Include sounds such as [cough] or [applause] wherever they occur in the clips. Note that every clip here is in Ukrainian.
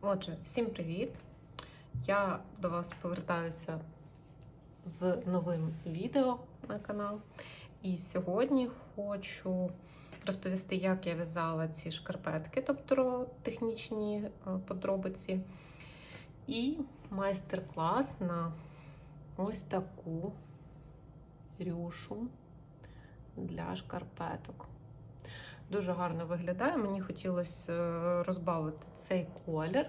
Отже, всім привіт! Я до вас повертаюся з новим відео на канал. І сьогодні хочу розповісти, як я в'язала ці шкарпетки, тобто технічні е, подробиці, і майстер-клас на ось таку рюшу для шкарпеток. Дуже гарно виглядає. Мені хотілося е, розбавити цей колір.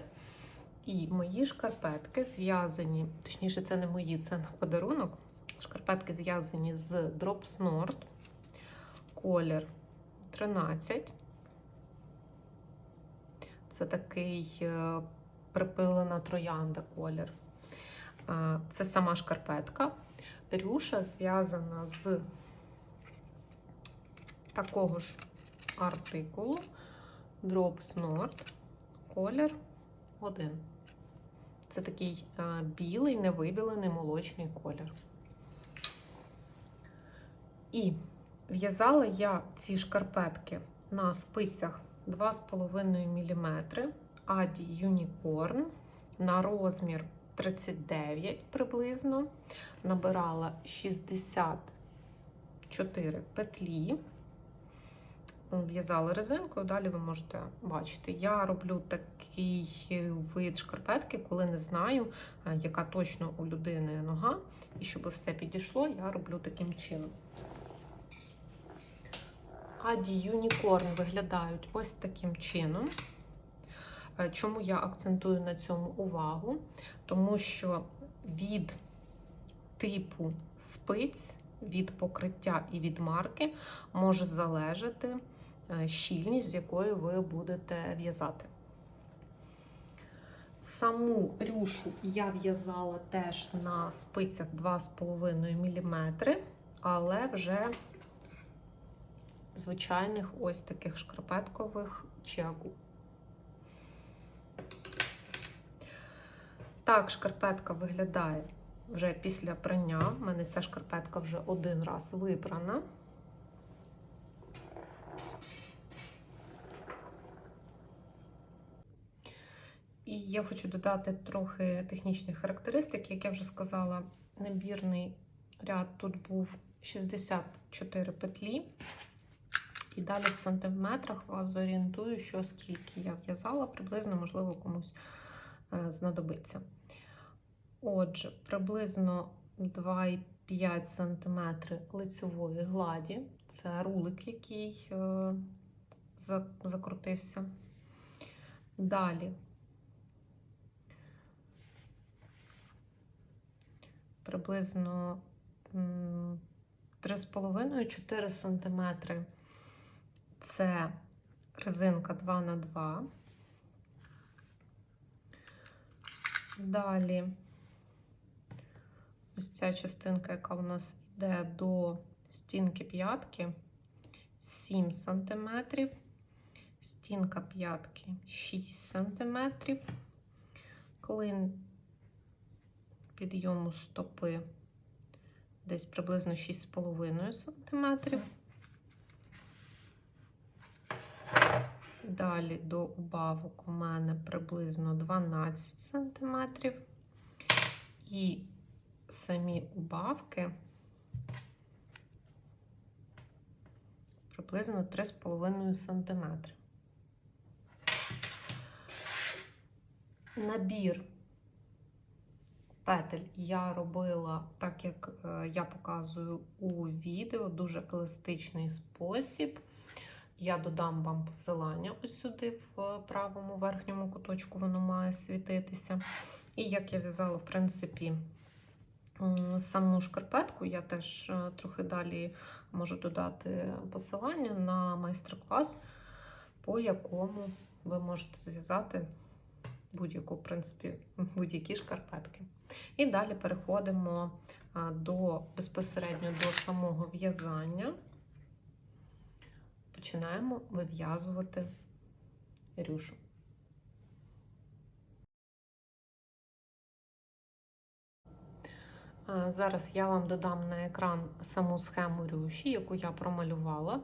І мої шкарпетки зв'язані, точніше, це не мої, це на подарунок. Шкарпетки зв'язані з Drops Nord. Колір 13. Це такий е, припилена троянда колір. Е, Це сама шкарпетка. Рюша зв'язана з такого ж артикулу Drops Nord, колір 1. Це такий а, білий, невибілений молочний колір. І в'язала я ці шкарпетки на спицях 2,5 мм Аді Unicorn на розмір 39 приблизно. Набирала 64 петлі в'язала резинкою, далі ви можете бачити. Я роблю такий вид шкарпетки, коли не знаю, е, яка точно у людини нога. І щоб все підійшло, я роблю таким чином. Аді Юнікорн виглядають ось таким чином. Е, Чому я акцентую на цьому увагу? Тому що від типу спиць, від покриття і від марки може залежати щільність, з якою ви будете в'язати. Саму рюшу я в'язала теж на спицях 2,5 мм, але вже звичайних ось таких шкарпеткових чагу. Так, шкарпетка виглядає вже після прання. У мене ця шкарпетка вже один раз випрана. І я хочу додати трохи технічних характеристик. Як я вже сказала, набірний ряд тут був 64 петлі. І далі в сантиметрах вас зорієнтую, що скільки я в'язала, приблизно, можливо, комусь е, знадобиться. Отже, приблизно 2,5 см лицевої гладі. Це рулик, який е, закрутився. Далі приблизно 3,5-4 см це резинка 2 на 2 Далі. Ось ця частинка, яка у нас йде до стінки п'ятки 7 см, стінка п'ятки 6 см, клин підйому стопи десь приблизно 6,5 см. Далі до убавок у мене приблизно 12 см. І самі убавки приблизно 3,5 см. Набір петель я робила так, як е, я показую у відео, дуже еластичний спосіб. Я додам вам посилання ось сюди, в правому верхньому куточку, воно має світитися. І як я в'язала, в принципі, саму шкарпетку, я теж е, трохи далі можу додати посилання на майстер-клас, по якому ви можете зв'язати будь-яку, в принципі, будь-які шкарпетки. І далі переходимо до безпосередньо до самого в'язання. Починаємо вив'язувати рюшу. Зараз я вам додам на екран саму схему рюші, яку я промалювала.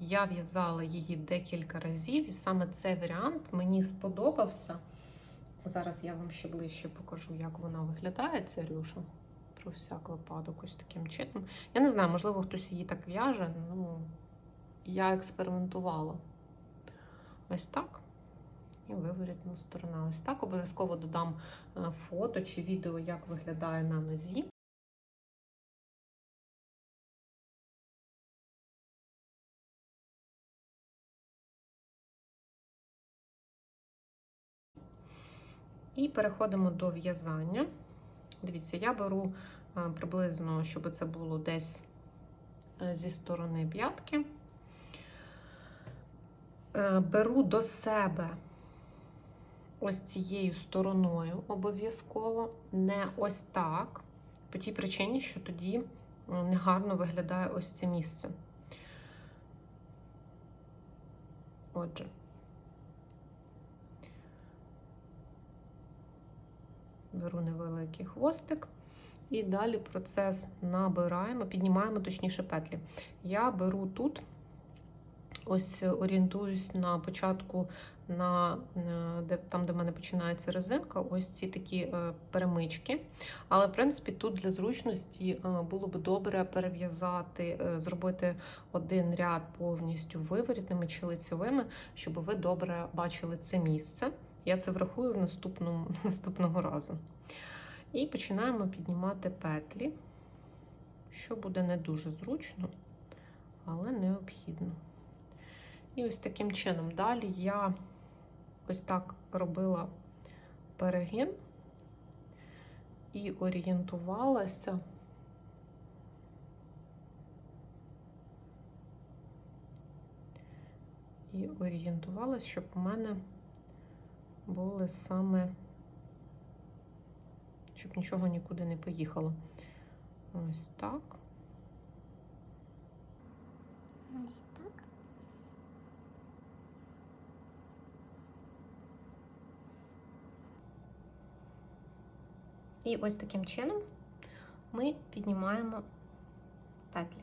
Я в'язала її декілька разів, і саме цей варіант мені сподобався. Зараз я вам ще ближче покажу, як вона виглядає, ця рюша. Про всяк випадок, ось таким чином. Я не знаю, можливо, хтось її так в'яже, ну я експериментувала. Ось так. І виворітна сторона. Ось так. Обов'язково додам е, фото чи відео, як виглядає на нозі. І переходимо до в'язання. Дивіться, я беру е, приблизно, щоб це було десь е, зі сторони п'ятки. Е, Беру до себе ось цією стороною обов'язково, не ось так, по тій причині, що тоді негарно виглядає ось це місце. Отже. Беру невеликий хвостик. І далі процес набираємо, піднімаємо точніше петлі. Я беру тут, ось орієнтуюсь на початку, на, е, де, там, де в мене починається резинка, ось ці такі е, перемички. Але, в принципі, тут для зручності е, було б добре перев'язати, зробити один ряд повністю виворітними чи лицевими, щоб ви добре бачили це місце. Я це врахую в наступному, [laughs] наступного разу. І починаємо піднімати петлі, що буде не дуже зручно, але необхідно. І ось таким чином. Далі я ось так робила перегин і орієнтувалася. І орієнтувалася, щоб у мене були саме, щоб нічого нікуди не поїхало. Ось так. Ось так. І ось таким чином ми піднімаємо петлі.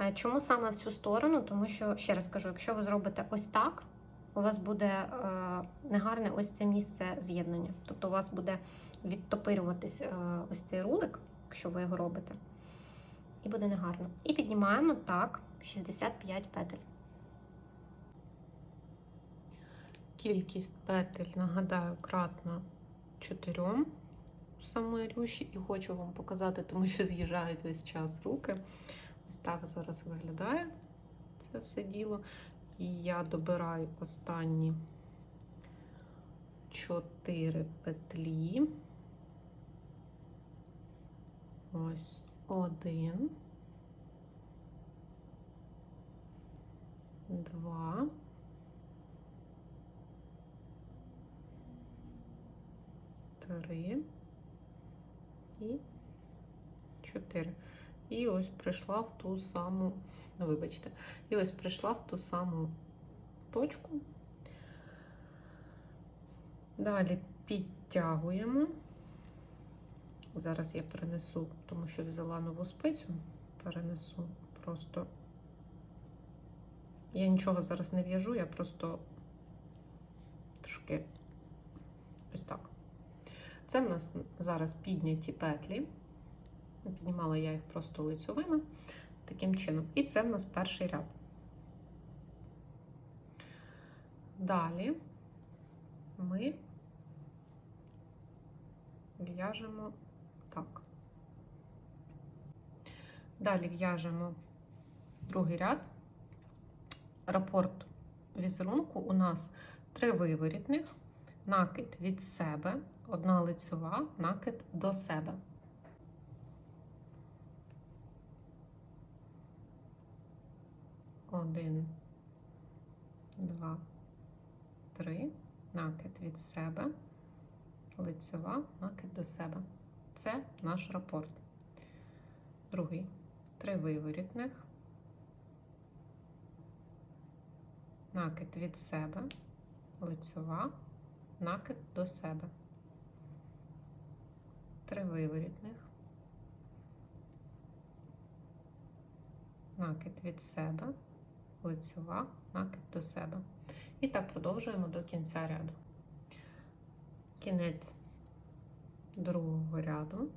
Е, Чому саме в цю сторону? Тому що, ще раз кажу, якщо ви зробите ось так, у вас буде е, негарне ось це місце з'єднання. Тобто у вас буде відтопирюватись е, ось цей рулик, якщо ви його робите, і буде негарно. І піднімаємо так 65 петель. Кількість петель, нагадаю, кратна 4 у самої рюші, і хочу вам показати, тому що з'їжджають весь час руки. Ось так зараз виглядає це все діло. І я добираю останні 4 петлі. Ось один, два. Три і чотири. І ось прийшла в ту саму, ну вибачте, і ось прийшла в ту саму точку. Далі підтягуємо. Зараз я перенесу, тому що взяла нову спицю, перенесу просто. Я нічого зараз не в'яжу, я просто трошки ось так. Це в нас зараз підняті петлі. Піднімала я їх просто лицьовими, таким чином. І це в нас перший ряд. Далі ми в'яжемо так. Далі в'яжемо другий ряд. Рапорт візерунку у нас три виворітних, накид від себе, одна лицьова, накид до себе. Один, два, три, накид від себе, лицьова, накид до себе. Це наш рапорт. Другий. Три виворітних. Накид від себе, лицьова, накид до себе. Три виворітних. Накид від себе, лицьова, накид до себе. І так продовжуємо до кінця ряду. кінець другого ряду.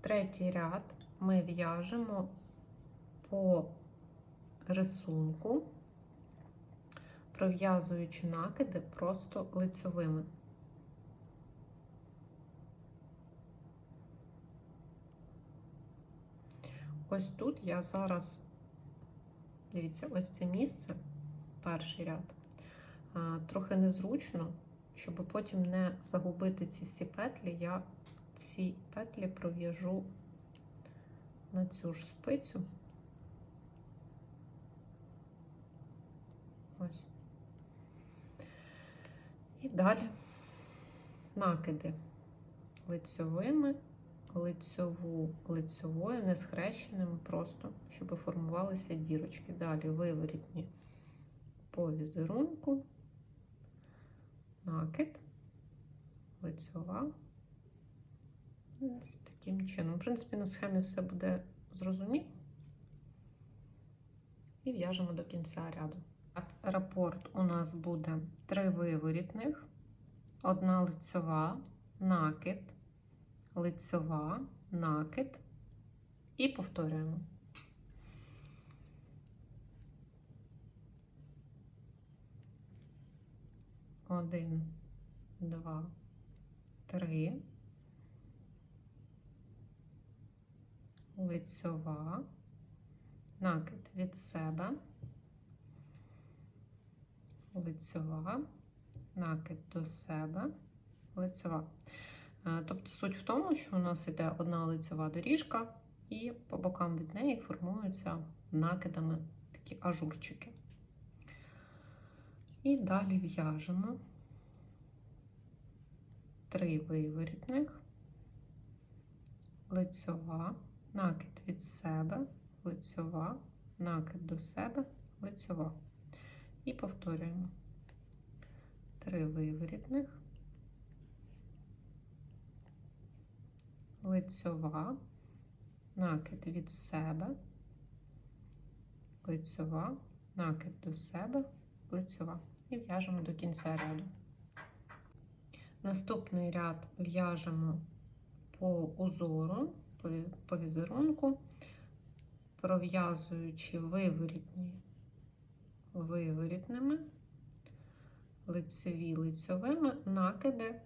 Третій ряд ми в'яжемо по рисунку, пров'язуючи накиди просто лицьовими. Ось тут я зараз, дивіться, ось це місце, перший ряд, трохи незручно, щоб потім не загубити ці всі петлі, я ці петлі пров'яжу на цю ж спицю. Ось. І далі накиди лицьовими, лицьову лицьовою, не схрещеними, просто, щоб формувалися дірочки. Далі виворітні по візерунку, накид, лицьова. Ось таким чином. В принципі, на схемі все буде зрозуміло. І в'яжемо до кінця ряду. Рапорт у нас буде три виворітних, одна лицьова, накид, лицьова, накид і повторюємо. Один, два, три. лицьова, накид від себе, лицьова, накид до себе, лицьова. Е, Тобто суть в тому, що у нас йде одна лицьова доріжка, і по бокам від неї формуються накидами такі ажурчики. І далі в'яжемо три виворітних, лицьова, накид від себе, лицьова, накид до себе, лицьова. І повторюємо. Три виворітних, лицьова, накид від себе, лицьова, накид до себе, лицьова. І в'яжемо до кінця ряду. Наступний ряд в'яжемо по узору по, візерунку, пров'язуючи виворітні виворітними, лицеві лицьовими, накиди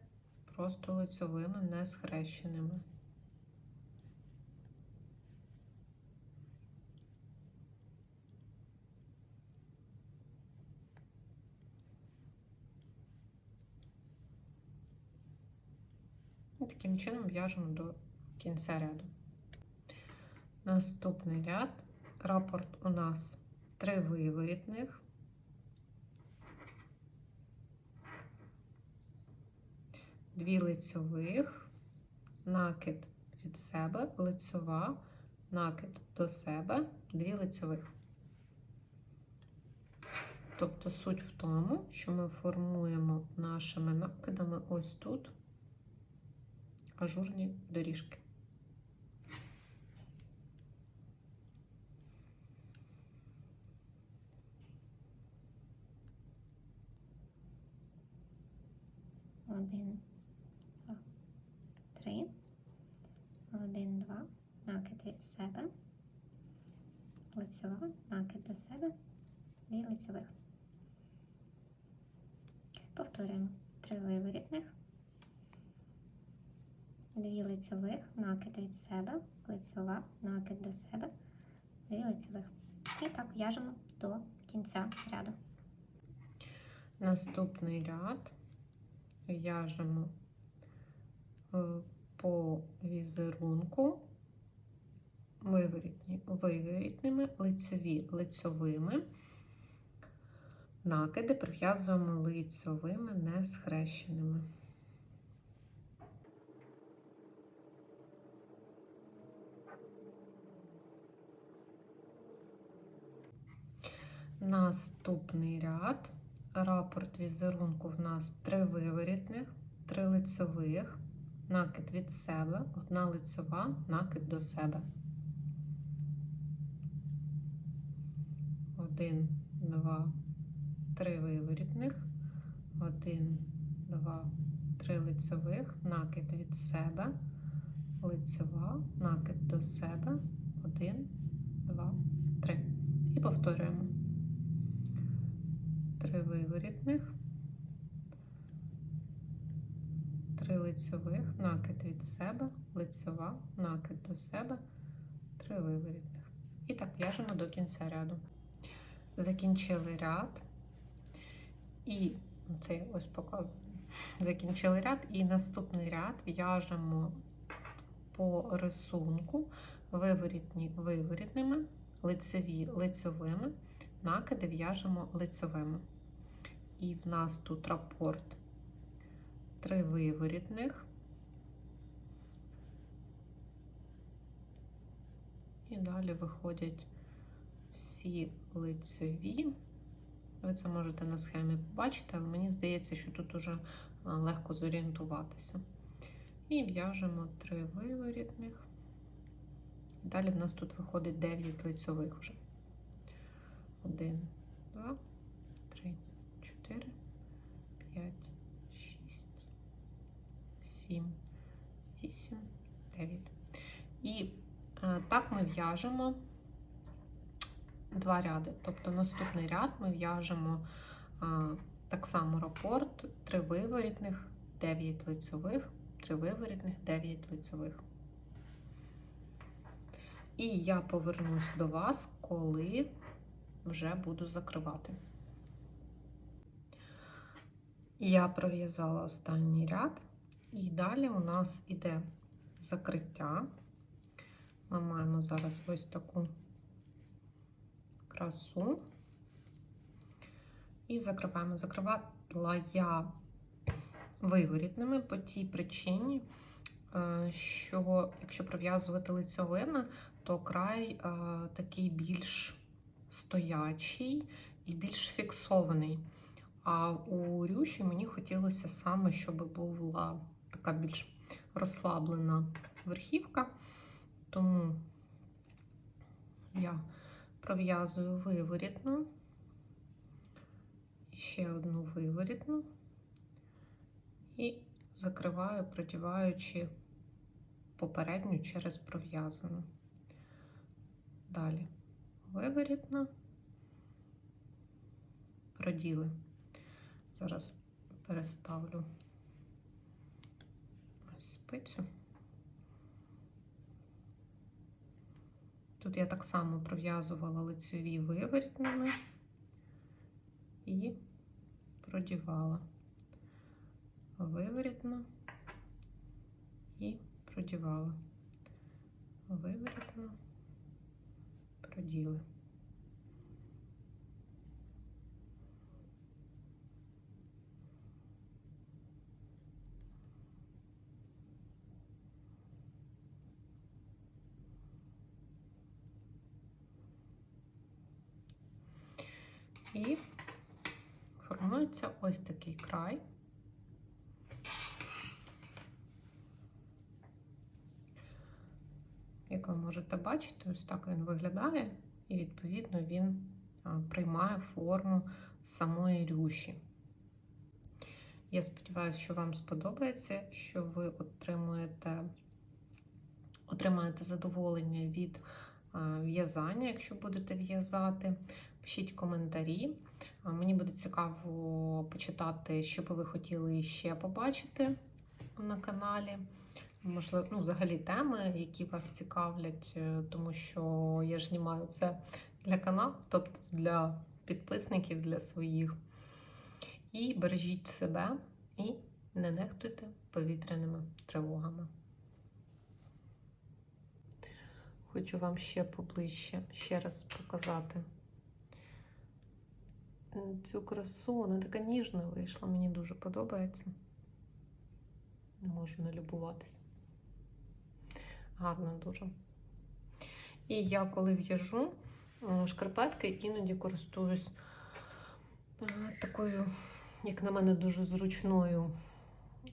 просто лицьовими, не схрещеними. Таким чином в'яжемо до кінця ряду. Наступний ряд. Рапорт у нас три виворітних. Дві лицьових, накид від себе, лицьова, накид до себе, дві лицьових. Тобто суть в тому, що ми формуємо нашими накидами ось тут ажурні доріжки. Один, два, три. Один, два. Накид від себе. Лицьова. Накид до себе. Дві лицьових. Повторюємо. Три виворітних. Дві лицьових. Накид від себе. Лицьова. Накид до себе. Дві лицьових. І так в'яжемо до кінця ряду. Наступний ряд в'яжемо е, по візерунку виворітні, виворітними, лицьові лицьовими. Накиди прив'язуємо лицьовими, не схрещеними. Наступний ряд. Рапорт візерунку в нас три виворітних, три лицьових, накид від себе, одна лицьова, накид до себе. Один, два, три виворітних, один, два, три лицьових, накид від себе, лицьова, накид до себе, один, два, три. І повторюємо. Виворітних, три лицьових, накид від себе, лицьова, накид до себе, три виворітних. І так в'яжемо до кінця ряду. Закінчили ряд. І це ось показую. Закінчили ряд, і наступний ряд в'яжемо по рисунку виворітні виворітними, лицеві лицьовими, накиди в'яжемо лицьовими. І в нас тут рапорт три виворітних. І далі виходять всі лицьові. Ви це можете на схемі побачити, але мені здається, що тут уже легко зорієнтуватися. І в'яжемо три виворітних. Далі в нас тут виходить 9 лицьових вже. 1, 2, 3, 4, 5, 6, 7, 8, 9. І е, так ми в'яжемо два ряди. Тобто наступний ряд ми в'яжемо а, так само рапорт, 3 виворітних, 9 лицьових, 3 виворітних, 9 лицьових. І я повернусь до вас, коли вже буду закривати. Я пров'язала останній ряд, і далі у нас іде закриття. Ми маємо зараз ось таку красу. І закриваємо. Закривала я виворітними по тій причині, е, що якщо пров'язувати лицьовими, то край е, такий більш стоячий і більш фіксований. А у рюші мені хотілося саме, щоб була така більш розслаблена верхівка. Тому я пров'язую виворітну, ще одну виворітну і закриваю, продіваючи попередню через пров'язану. Далі виворітна, проділи. Зараз переставлю спицю. Тут я так само пров'язувала лицеві виворітними і продівала виворітно і продівала виворітно, проділи. І формується ось такий край. Як ви можете бачити, ось так він виглядає, і відповідно він приймає форму самої рюші. Я сподіваюся, що вам сподобається, що ви отримуєте, отримаєте задоволення від в'язання, якщо будете в'язати. Пишіть коментарі. А, Мені буде цікаво почитати, що би ви хотіли ще побачити на каналі. Можливо, ну, взагалі теми, які вас цікавлять, е, тому що я ж знімаю це для каналу, тобто для підписників, для своїх. І бережіть себе і не нехтуйте повітряними тривогами. Хочу вам ще поближче ще раз показати цю красу. Вона така ніжна вийшла, мені дуже подобається. Не можу не любуватись. Гарно дуже. І я, коли в'яжу е, шкарпетки, іноді користуюсь е, такою, як на мене, дуже зручною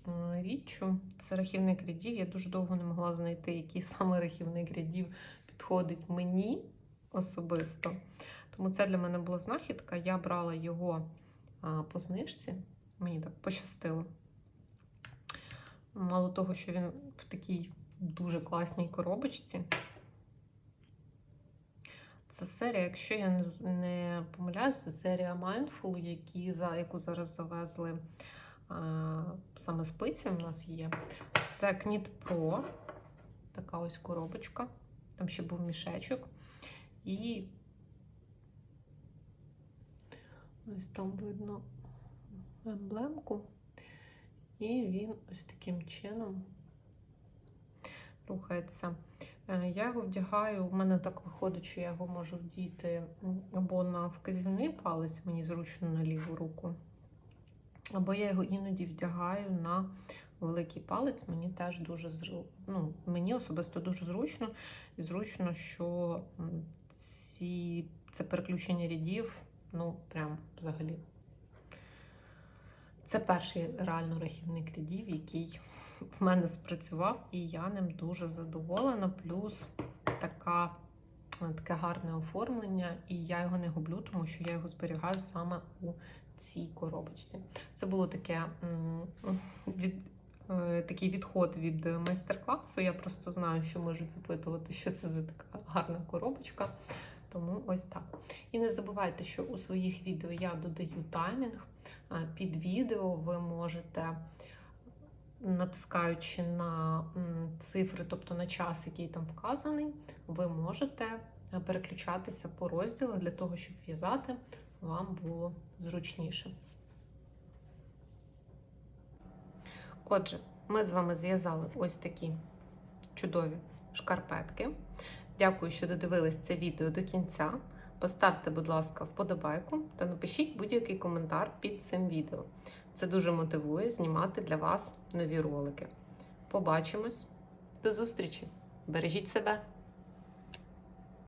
е, річчю. Це рахівник рядів. Я дуже довго не могла знайти, який саме рахівник рядів підходить мені особисто. Тому це для мене була знахідка. Я брала його по знижці. Мені так пощастило. Мало того, що він в такій дуже класній коробочці. Це серія, якщо я не, помиляюся, це серія Mindful, які, за, яку зараз завезли а, саме спиці у нас є. Це Knit Pro. Така ось коробочка. Там ще був мішечок. І ось там видно емблемку. І він ось таким чином рухається. Е, Я його вдягаю, в мене так виходить, що я його можу вдіти або на вказівний палець, мені зручно на ліву руку, або я його іноді вдягаю на великий палець. Мені теж дуже ну, мені особисто дуже зручно. І зручно, що ці... це переключення рядів, ну, прям взагалі. Це перший реально рахівник рядів, який в мене спрацював, і я ним дуже задоволена. Плюс така, таке гарне оформлення, і я його не гублю, тому що я його зберігаю саме у цій коробочці. Це було таке від, е, такий відход від майстер-класу. Я просто знаю, що можуть запитувати, що це за така гарна коробочка. Тому ось так. І не забувайте, що у своїх відео я додаю таймінг. Під відео ви можете, натискаючи на цифри, тобто на час, який там вказаний, ви можете е, переключатися по розділах для того, щоб в'язати вам було зручніше. Отже, ми з вами зв'язали ось такі чудові шкарпетки. Дякую, що додивились це відео до кінця. Поставте, будь ласка, вподобайку та напишіть будь-який коментар під цим відео. Це дуже мотивує знімати для вас нові ролики. Побачимось! До зустрічі! Бережіть себе!